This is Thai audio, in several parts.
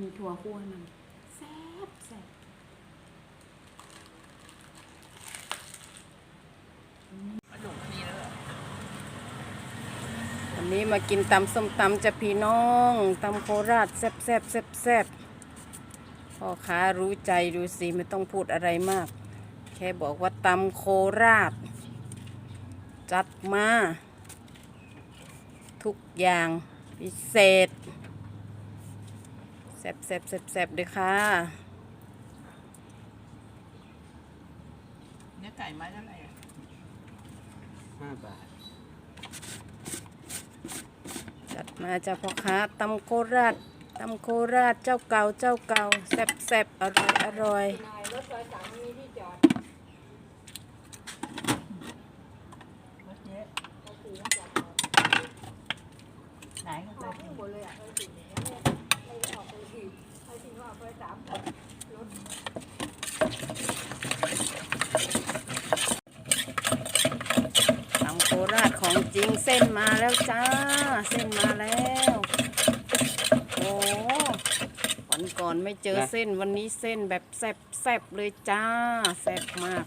มีถั่วคั่วนำแซ่บแซ่บอันนี้มากินตำส้มตำจะพี่น้องตำโคราชแซ่บแซ่บแซ่บแซ่บพ่อค้ารู้ใจดูสิไม่ต้องพูดอะไรมาก แค่บอกว่าตำโคราช จัดมา ทุกอย่างพิเศษ แซ่บแซ่บแซ่บแซ่บเลยค่ะเนื้อไก่ไม้เท่าไหร่อะห้าบาท จัดมาเจ้าพ่อค้าตำโคราชตำโคราชเจ้าเก่าเจ้าเก่าแซ่บแซ่บอร่อยอร่อยรถเยอะไหนก็เคยกิน ตำโคราช ของจริงเส้นมาแล้วจ้า เส้นมาแล้ว โอ้วันก่อนไม่เจอเส้นวันนี้เส้นแบบแซ่บแซ่บเลยจ้า แซ่บมาก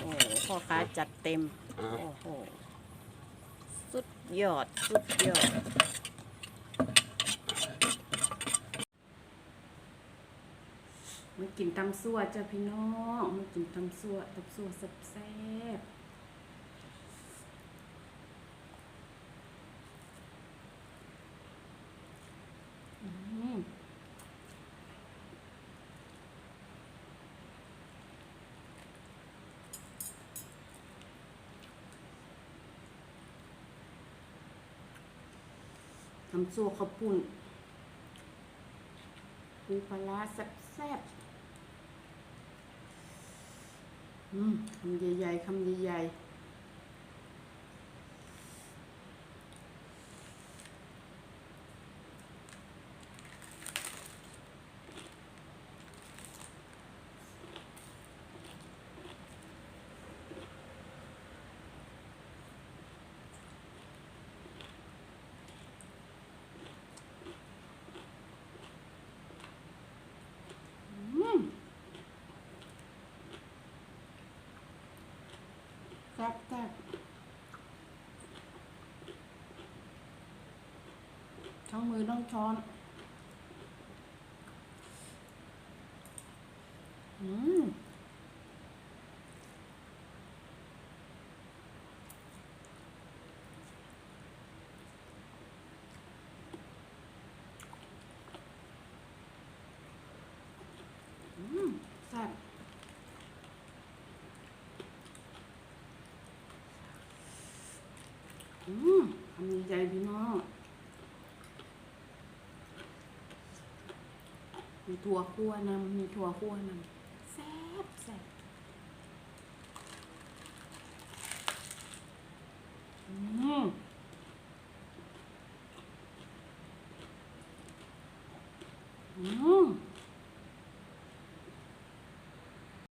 โอ้พ่อค้าจัดเต็ม โอ้โห สุดยอด สุดยอดมากินตำซั่วจ้าพี่น้องมากินตำซั่วตำซั่วแซ่บ ทำซั่วข้าวปุ้นปูปลาร้าแซ่บๆ อืม คำใหญ่ๆ คำใหญ่ๆ อืมแซ่บแซ่บ ทั้งมือทั้งช้อนอืมอืมแซ่บอืมทำใหญ่พี่น้อง มีถั่วคั่วนำมีถั่วคั่วนำแซ่บแซ่บอืมอืม